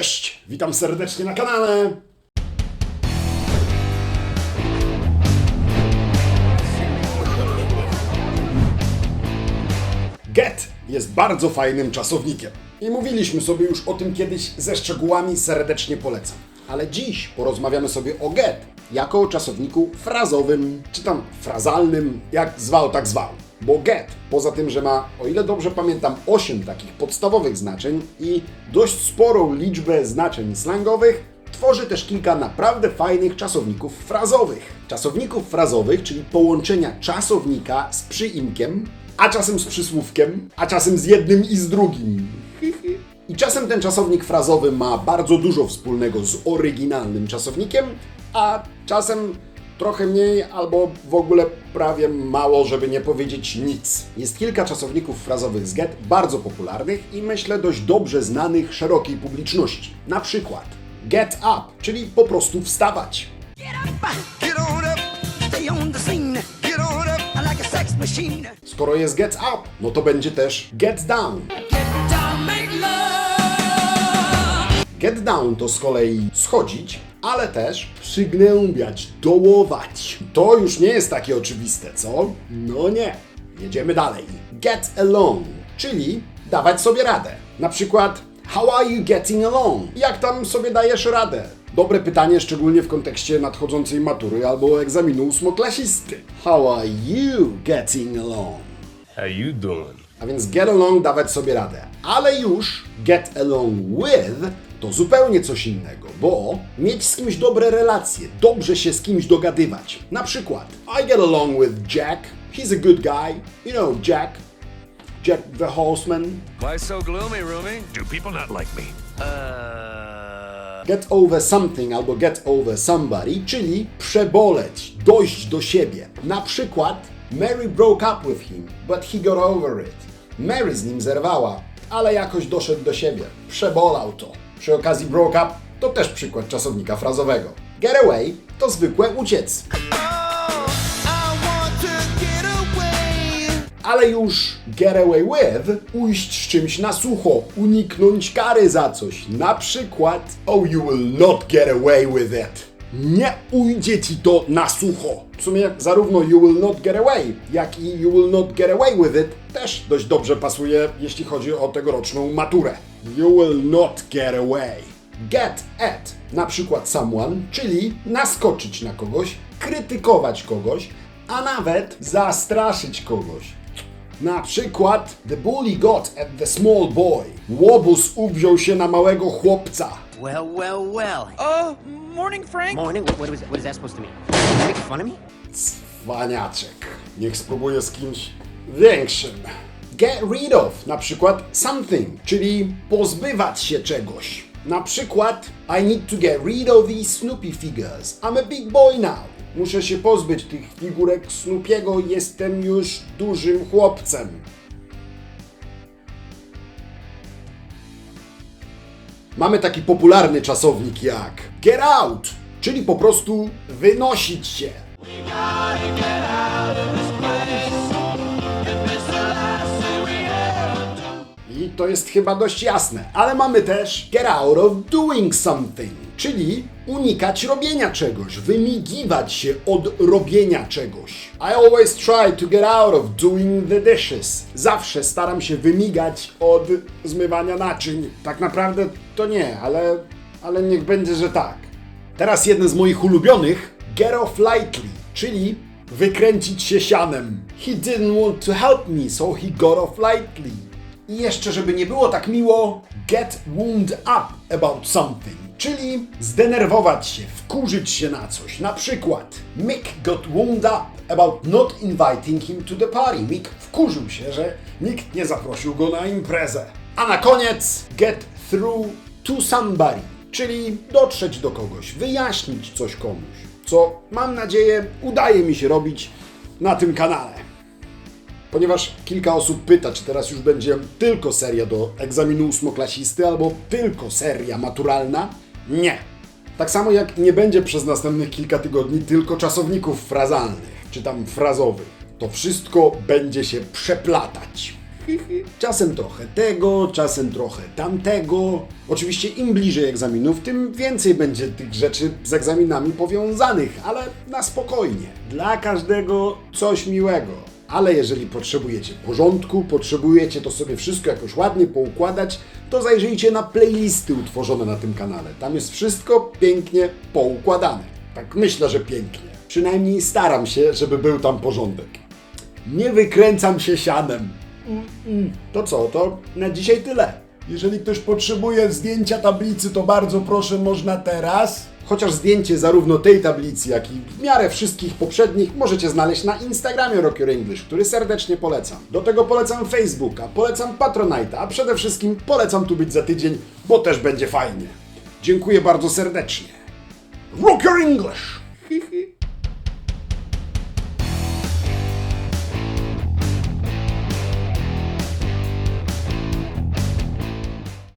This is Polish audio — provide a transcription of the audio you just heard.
Cześć, witam serdecznie na kanale. Get jest bardzo fajnym czasownikiem. I mówiliśmy sobie już o tym kiedyś ze szczegółami, serdecznie polecam. Ale dziś porozmawiamy sobie o get jako o czasowniku frazowym, czy tam frazalnym, jak zwał, tak zwał. Bo get, poza tym, że ma, o ile dobrze pamiętam, 8 takich podstawowych znaczeń i dość sporą liczbę znaczeń slangowych, tworzy też kilka naprawdę fajnych czasowników frazowych. Czasowników frazowych, czyli połączenia czasownika z przyimkiem, a czasem z przysłówkiem, a czasem z jednym i z drugim. I czasem ten czasownik frazowy ma bardzo dużo wspólnego z oryginalnym czasownikiem, a czasem trochę mniej albo w ogóle prawie mało, żeby nie powiedzieć nic. Jest kilka czasowników frazowych z get bardzo popularnych i myślę dość dobrze znanych szerokiej publiczności. Na przykład get up, czyli po prostu wstawać. Skoro jest get up, no to będzie też get down. Get down to z kolei schodzić, ale też przygnębiać, dołować. To już nie jest takie oczywiste, co? No nie. Jedziemy dalej. Get along, czyli dawać sobie radę. Na przykład How are you getting along? Jak tam sobie dajesz radę? Dobre pytanie, szczególnie w kontekście nadchodzącej matury albo egzaminu ósmoklasisty. How are you getting along? How you doing? A więc get along dawać sobie radę. Ale już get along with to zupełnie coś innego, bo mieć z kimś dobre relacje, dobrze się z kimś dogadywać. Na przykład, I get along with Jack, he's a good guy, you know Jack, Jack the Horseman. Why so gloomy, Rumi? Do people not like me? Get over something albo get over somebody, czyli przeboleć, dojść do siebie. Na przykład, Mary broke up with him, but he got over it. Mary z nim zerwała, ale jakoś doszedł do siebie. Przebolał to. Przy okazji broke up to też przykład czasownika frazowego. Get away to zwykłe uciec. Ale już get away with, ujść z czymś na sucho, uniknąć kary za coś. Na przykład, oh you will not get away with it. Nie ujdzie ci to na sucho. W sumie zarówno you will not get away, jak i you will not get away with it też dość dobrze pasuje, jeśli chodzi o tegoroczną maturę. You will not get away. Get at, na przykład someone, czyli naskoczyć na kogoś, krytykować kogoś, a nawet zastraszyć kogoś. Na przykład The bully got at the small boy. Łobuz uwziął się na małego chłopca. Well, well, well. Oh, morning, Frank. Morning. What, what, was, what is that supposed to mean? Making fun of me? Cwaniaczek. Niech spróbuje z kimś większym. Get rid of, na przykład something, czyli pozbywać się czegoś. Na przykład I need to get rid of these Snoopy figures. I'm a big boy now. Muszę się pozbyć tych figurek Snoopiego, jestem już dużym chłopcem. Mamy taki popularny czasownik jak get out, czyli po prostu wynosić się. I to jest chyba dość jasne. Ale mamy też get out of doing something, czyli unikać robienia czegoś, wymigiwać się od robienia czegoś. I always try to get out of doing the dishes. Zawsze staram się wymigać od zmywania naczyń. Tak naprawdę to nie, ale, ale niech będzie, że tak. Teraz jeden z moich ulubionych, get off lightly, czyli wykręcić się sianem. He didn't want to help me, so he got off lightly. I jeszcze, żeby nie było tak miło, get wound up about something, czyli zdenerwować się, wkurzyć się na coś. Na przykład, Mick got wound up about not inviting him to the party. Mick wkurzył się, że nikt nie zaprosił go na imprezę. A na koniec, get through to somebody, czyli dotrzeć do kogoś, wyjaśnić coś komuś, co mam nadzieję udaje mi się robić na tym kanale. Ponieważ kilka osób pyta, czy teraz już będzie tylko seria do egzaminu ósmoklasisty, albo tylko seria maturalna, nie. Tak samo jak nie będzie przez następnych kilka tygodni tylko czasowników frazalnych, czy tam frazowych. To wszystko będzie się przeplatać. Czasem trochę tego, czasem trochę tamtego. Oczywiście im bliżej egzaminów, tym więcej będzie tych rzeczy z egzaminami powiązanych, ale na spokojnie. Dla każdego coś miłego. Ale jeżeli potrzebujecie porządku, potrzebujecie to sobie wszystko jakoś ładnie poukładać, to zajrzyjcie na playlisty utworzone na tym kanale. Tam jest wszystko pięknie poukładane. Tak myślę, że pięknie. Przynajmniej staram się, żeby był tam porządek. Nie wykręcam się sianem. Mm-mm. To co, to na dzisiaj tyle. Jeżeli ktoś potrzebuje zdjęcia tablicy, to bardzo proszę, można teraz. Chociaż zdjęcie zarówno tej tablicy, jak i w miarę wszystkich poprzednich możecie znaleźć na Instagramie Rock Your English, który serdecznie polecam. Do tego polecam Facebooka, polecam Patronite'a, a przede wszystkim polecam tu być za tydzień, bo też będzie fajnie. Dziękuję bardzo serdecznie. Rock Your English!